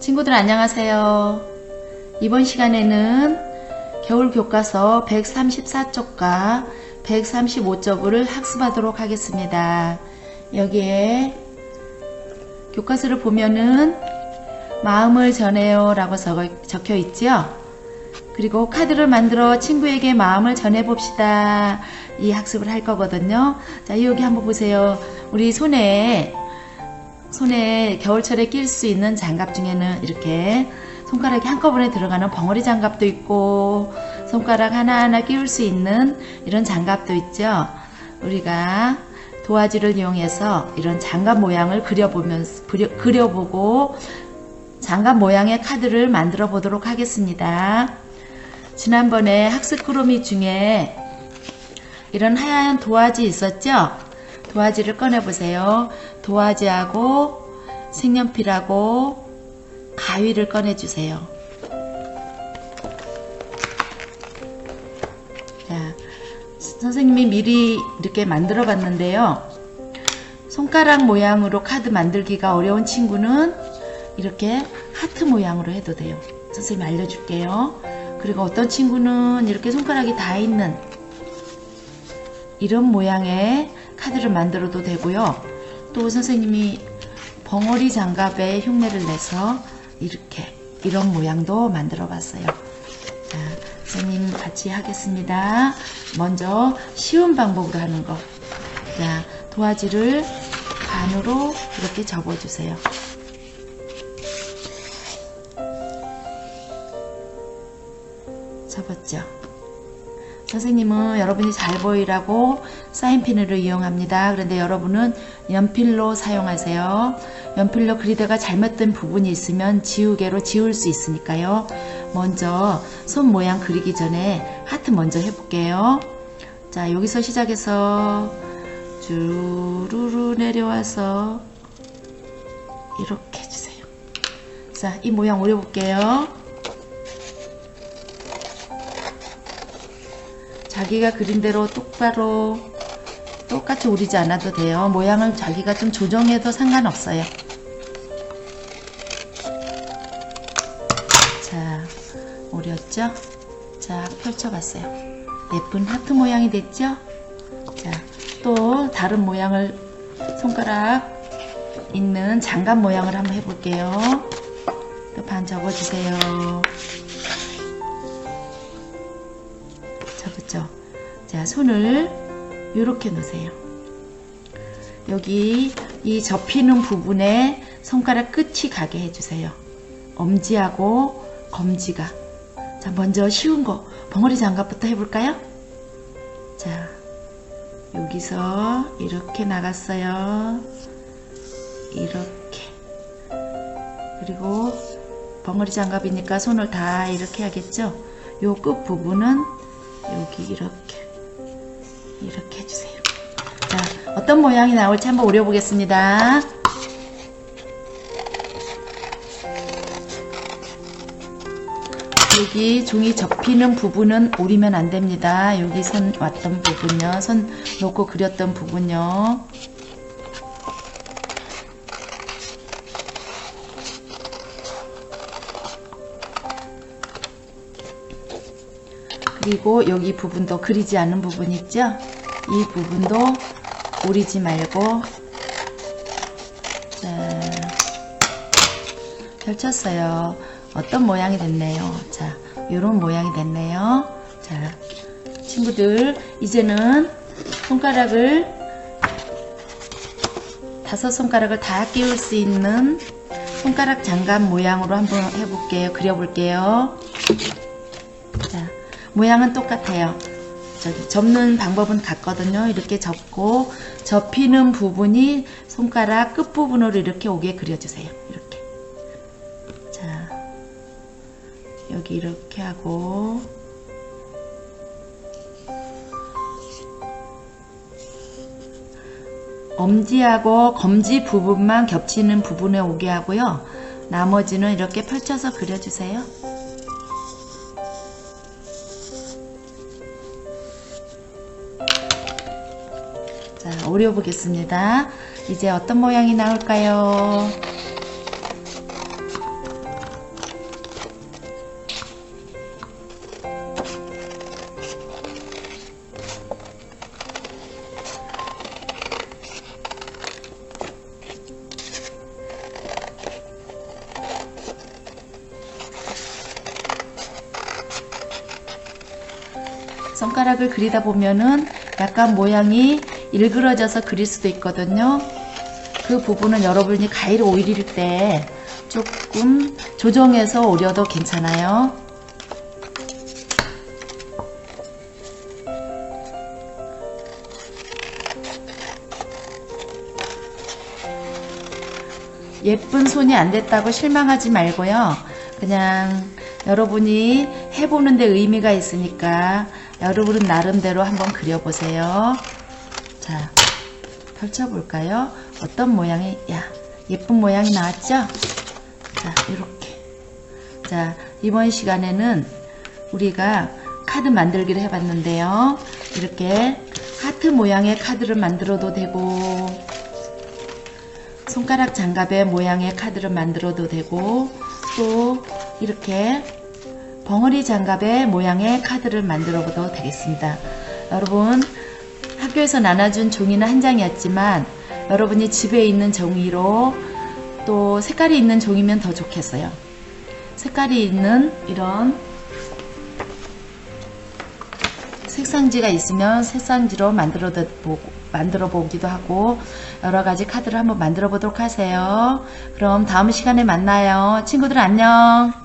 친구들 안녕하세요. 이번 시간에는 겨울 교과서 134쪽과 135쪽을 학습하도록 하겠습니다. 여기에 교과서를 보면은 마음을 전해요 라고 적혀 있죠. 그리고 카드를 만들어 친구에게 마음을 전해봅시다. 이 학습을 할 거거든요. 자, 여기 한번 보세요. 우리 손에, 손에 겨울철에 낄 수 있는 장갑 중에는 이렇게 손가락이 한꺼번에 들어가는 벙어리 장갑도 있고, 손가락 하나하나 끼울 수 있는 이런 장갑도 있죠. 우리가 도화지를 이용해서 이런 장갑 모양을 그려보면서, 그려, 그려보고 장갑 모양의 카드를 만들어 보도록 하겠습니다. 지난번에 학습 꾸러미 중에 이런 하얀 도화지 있었죠? 도화지를 꺼내보세요. 도화지하고 색연필하고 가위를 꺼내주세요. 자, 선생님이 미리 이렇게 만들어 봤는데요. 손가락 모양으로 카드 만들기가 어려운 친구는 이렇게 하트 모양으로 해도 돼요. 선생님 알려줄게요. 그리고 어떤 친구는 이렇게 손가락이 다 있는 이런 모양의 카드를 만들어도 되고요. 또 선생님이 벙어리 장갑에 흉내를 내서 이렇게 이런 모양도 만들어 봤어요. 자, 선생님 같이 하겠습니다. 먼저 쉬운 방법으로 하는 거. 자, 도화지를 반으로 이렇게 접어주세요. 접었죠. 선생님은 여러분이 잘 보이라고 사인펜을 이용합니다. 그런데 여러분은 연필로 사용하세요. 연필로 그리다가 잘못된 부분이 있으면 지우개로 지울 수 있으니까요. 먼저 손 모양 그리기 전에 하트 먼저 해볼게요. 자, 여기서 시작해서 주르르 내려와서 이렇게 해주세요. 자, 이 모양 오려볼게요. 자기가 그린 대로 똑바로 똑같이 오리지 않아도 돼요. 모양을 자기가 좀 조정해도 상관없어요. 자, 오렸죠? 자, 펼쳐봤어요. 예쁜 하트 모양이 됐죠? 자, 또 다른 모양을 손가락 있는 장갑 모양을 한번 해볼게요. 또반 접어주세요. 접었죠? 자, 손을 이렇게 놓으세요. 여기 이 접히는 부분에 손가락 끝이 가게 해주세요. 엄지하고 검지가. 자, 먼저 쉬운 거, 벙어리 장갑부터 해볼까요? 자, 여기서 이렇게 나갔어요. 이렇게. 그리고 벙어리 장갑이니까 손을 다 이렇게 하겠죠? 요 끝 부분은 여기 이렇게 이렇게 해주세요. 자, 어떤 모양이 나올지 한번 오려보겠습니다. 여기 종이 접히는 부분은 오리면 안 됩니다. 여기 선 왔던 부분요. 선 놓고 그렸던 부분요. 그리고 여기 부분도 그리지 않은 부분 있죠? 이 부분도 오리지 말고 자, 펼쳤어요. 어떤 모양이 됐네요. 자, 이런 모양이 됐네요. 자, 친구들 이제는 손가락을 다섯 손가락을 다 끼울 수 있는 손가락 장갑 모양으로 한번 해볼게요. 그려볼게요. 자, 모양은 똑같아요. 저기 접는 방법은 같거든요. 이렇게 접고 접히는 부분이 손가락 끝부분으로 이렇게 오게 그려주세요. 이렇게. 자, 여기 이렇게 하고 엄지하고 검지 부분만 겹치는 부분에 오게 하고요. 나머지는 이렇게 펼쳐서 그려주세요. 자, 오려 보겠습니다. 이제 어떤 모양이 나올까요? 손가락을 그리다 보면은 약간 모양이 일그러져서 그릴 수도 있거든요. 그 부분은 여러분이 가위로 오일일 때 조금 조정해서 오려도 괜찮아요. 예쁜 손이 안 됐다고 실망하지 말고요. 그냥 여러분이 해보는데 의미가 있으니까 여러분은 나름대로 한번 그려보세요. 자, 펼쳐볼까요? 어떤 모양이, 야, 예쁜 모양이 나왔죠? 자, 이렇게. 자, 이번 시간에는 우리가 카드 만들기를 해봤는데요. 이렇게 하트 모양의 카드를 만들어도 되고, 손가락 장갑의 모양의 카드를 만들어도 되고 또 이렇게 벙어리 장갑의 모양의 카드를 만들어 봐도 되겠습니다. 여러분 학교에서 나눠준 종이는 한 장이었지만 여러분이 집에 있는 종이로 또 색깔이 있는 종이면 더 좋겠어요. 색깔이 있는 이런 색상지가 있으면 색상지로 만들어 보기도 하고 여러 가지 카드를 한번 만들어 보도록 하세요. 그럼 다음 시간에 만나요. 친구들 안녕.